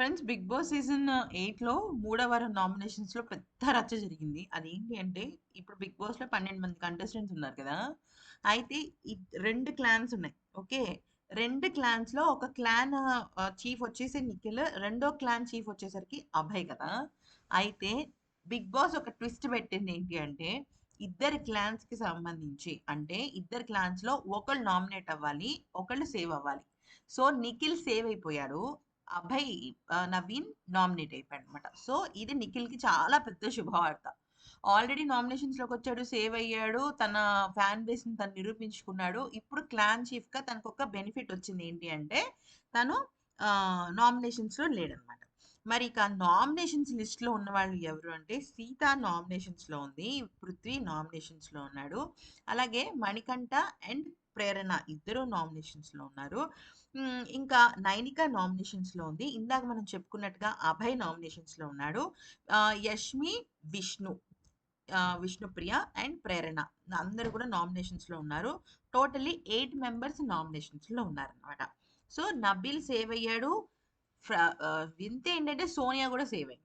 Friends 'big boss' season ఎయిట్లో మూడవ వారం నామినేషన్స్‌లో పెద్ద రచ్చ జరిగింది. అదేంటి అంటే ఇప్పుడు 'బిగ్ బాస్‌లో' 12 మంది కంటెస్టెంట్స్ ఉన్నారు కదా! అయితే ఈ రెండు క్లాన్స్ ఉన్నాయి. ఓకే. రెండు క్లాన్స్‌లో ఒక క్లాన్ చీఫ్ వచ్చేసి నిఖిల్. రెండో క్లాన్ చీఫ్ వచ్చేసరికి అభయ్ కదా! అయితే 'బిగ్ బాస్' ఒక ట్విస్ట్ పెట్టింది ఏంటి అంటే ఇద్దరి క్లాన్స్‌కి సంబంధించి అంటే ఇద్దరు క్లాన్స్‌లో ఒకళ్ళు నామినేట్ అవ్వాలి. ఒకళ్ళు సేవ్ అవ్వాలి. సో, నిఖిల్ సేవ్ అయిపోయాడు. అభయ్ నవీన్ నామినేట్ అయిపోయాడన్నమాట. సో, ఇది నిఖిల్‌కి చాలా పెద్ద శుభవార్త. ఆల్రెడీ నామినేషన్స్‌లోకొచ్చాడు. సేవ్ అయ్యాడు. తన ఫ్యాన్ బేస్‌ని తను నిరూపించుకున్నాడు. ఇప్పుడు క్లాన్ చీఫ్‌గా ఒక బెనిఫిట్ వచ్చింది ఏంటి అంటే తను నామినేషన్స్ నామినేషన్స్‌లో లేడనమాట మరి ఇక నామినేషన్స్ లిస్ట్‌లో ఉన్నవాళ్ళు ఎవరు అంటే సీత నామినేషన్స్‌లో ఉంది. పృథ్వీ నామినేషన్స్‌లో ఉన్నాడు. అలాగే మణికంఠ అండ్ ప్రేరణ ఇద్దరు నామినేషన్స్‌లో ఉన్నారు. ఇంకా నైనిక నామినేషన్స్‌లో ఉంది. ఇందాక మనం చెప్పుకున్నట్టుగా అభయ్ నామినేషన్స్‌లో ఉన్నాడు. యష్మి, విష్ణు విష్ణుప్రియ అండ్ ప్రేరణ అందరూ కూడా నామినేషన్స్‌లో ఉన్నారు. టోటలీ ఎయిట్ మెంబర్స్ నామినేషన్స్‌లో ఉన్నారన్నమాట. సో, నబీల్ సేవ్ అయ్యాడు. వింతే ఏంటంటే సోనియా కూడా సేవ్ అయింది.